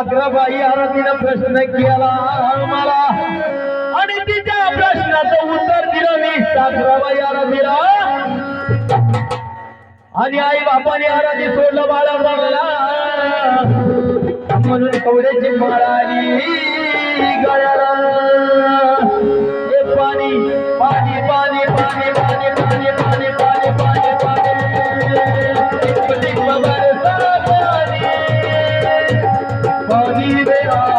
सागराबाई आरतीनं प्रश्न केला मला आणि तिच्या प्रश्नाचं उत्तर दिलं मी सागराबाई आरतीला. आणि आई बापाने आरती सोडलं बाळा बाळाला म्हणून कवड्याची माळाली गळ्याला. हे पाणी पाणी पाणी पाणी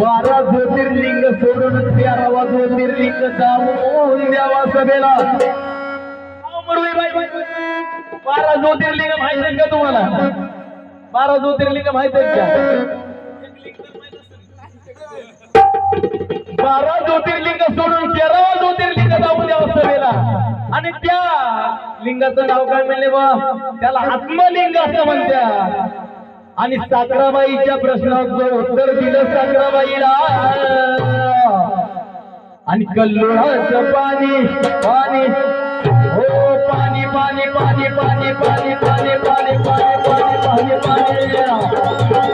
बारा ज्योतिर्लिंग सोडून तेरावा ज्योतिर्लिंग जाऊन द्यावा सभेला. बारा ज्योतिर्लिंग माहीत आहेत का तुम्हाला? बारा ज्योतिर्लिंग माहीत आहेत का? बारा ज्योतिर्लिंग सोडून तेरावा ज्योतिर्लिंग जाऊन द्यावा सभेला. आणि त्या लिंगाचं नाव काय म्हणले बा? त्याला आत्मलिंग असं म्हणत्या आणि साखराबाईच्या प्रश्नाचं उत्तर दिलं साखराबाईला आणि कल्लोळाचं पाणी पाणी हो पाणी पाणी पाणी पाणी पाणी पाणी पाणी पाणी पाणी पाणी पाणी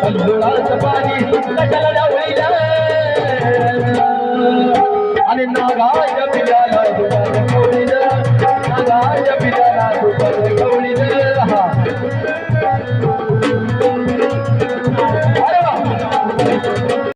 कल्लोळाचं पाणी कशाला डावळीला आणि नागाच्या पिल्याला दुपार नागाच्या पिल्याला दुपार